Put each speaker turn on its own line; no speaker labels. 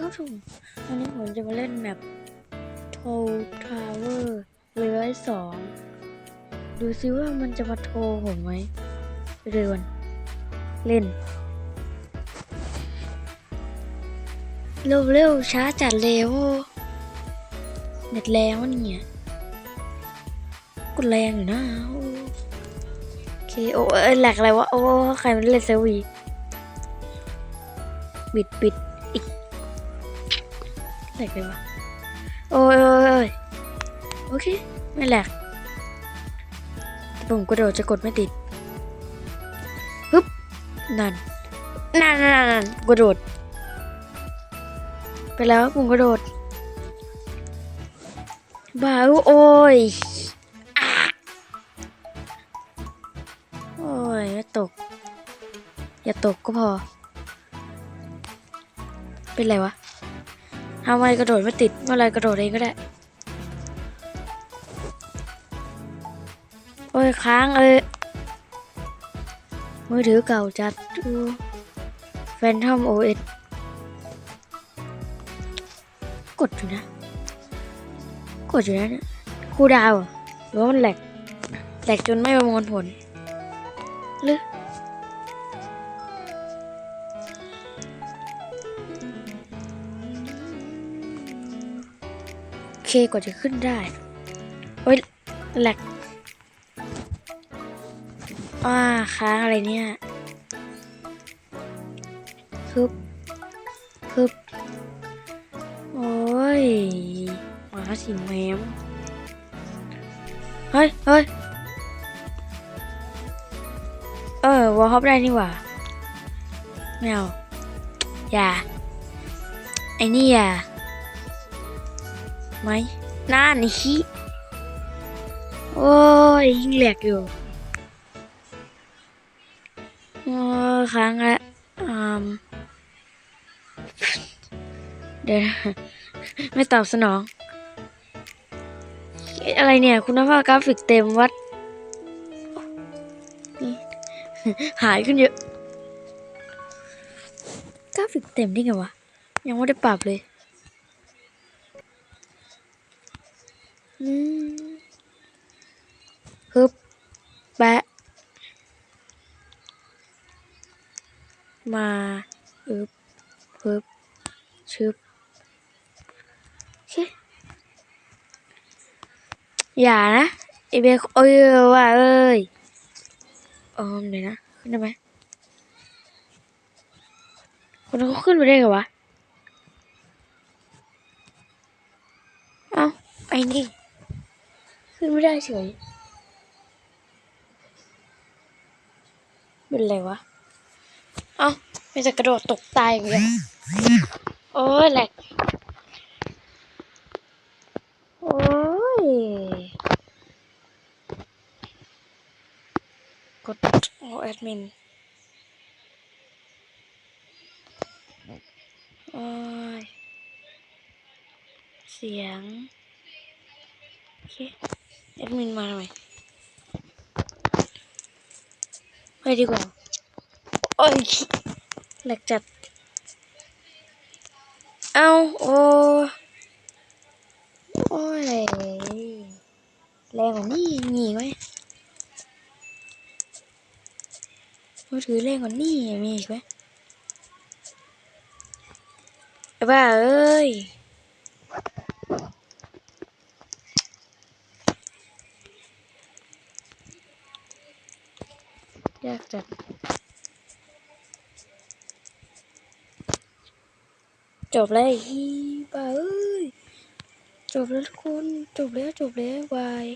ครับผมวันนี้ผมจะมาเล่นแมปโททาวเวอร์เรือสองดูซิว่ามันจะมาโทรผมไหมไปเดินเล่น เร็วเร็วช้าจัดเร็วเน็ตแรงวเนี่ยกดแรงอยู่นะโอเคโอ้เอ้ยแหลกอะไรวะโอ้ใครมันเล่นเซวีบิดบิด แหลกเลยวะโอ้ยโอ้ยโอ้ยโอเค ไม่แหลกแต่ผมกระโดดจะกดไม่ติดฮึบนั่นนั่นนั่นกระโดด ไปแล้วผมกระโดดบ้าโอ้ยโอ้ยอย่าตก อย่าตกก็พอ เป็นไรวะ ทำไมกระโดดไม่ติดเมื่อไรกระโดดเองก็ได้ โอ้ยค้างเลย มือถือเก่าจัดดูแฟนทอมโอเอสกดอยู่นะ กดอยู่นะเนี่ยคูดาวหรือว่ามันแหลกแหลกจนไม่ประมวลผลหรือ เคกว่าจะขึ้นได้โอ้ยแหลกอ้าค้างอะไรเนี่ยคึบคึบโอ้ยหมาสีแมวเฮ้ยเฮ้ยเออวอลฮอปได้นี่หว่าไม่เอาอย่าไอ้นี่อย่า ไหมน้านี่ฮิโอ้ยยิงแหลกอยู่โอ้ค้างละอืมเดี๋ยวนะไม่ตอบสนอง อะไรเนี่ย คุณภาพกราฟิกเต็มวัด หายขึ้นเยอะ กราฟิกเต็มได้ไงวะ ยังไม่ได้ปรับเลย อืม ฮึบแปะมาอึบฮึบชึบโอเคอย่านะไอเบคเอ้ยว่าเอ้ยเออเดี๋ยวนะ ขึ้นได้ไหมคนนั้นเขาขึ้นไปได้ไงวะ เอ้าไอ้นี่ ขึ้นไม่ได้เฉย เป็นไรวะ เอ้าไม่จะกระโดดตกตายอย่างเงี้ยโอ้ยแหลกโอ้ย กดโอ้แอดมินโอ้ย เสียง โอเค แอดมินมาหน่อยไป ดีกว่า โอ้ยแหลกจัด เอาโอ้โอ้ยแรงกว่านี่หนีไว้มือถือแรงกว่านี่มีอีกไหมไอ้บ้าเอ้ย ยากจัดจบแล้วฮีบ้าเอ้ยจบแล้วทุกคน จบแล้วจบแล้วบาย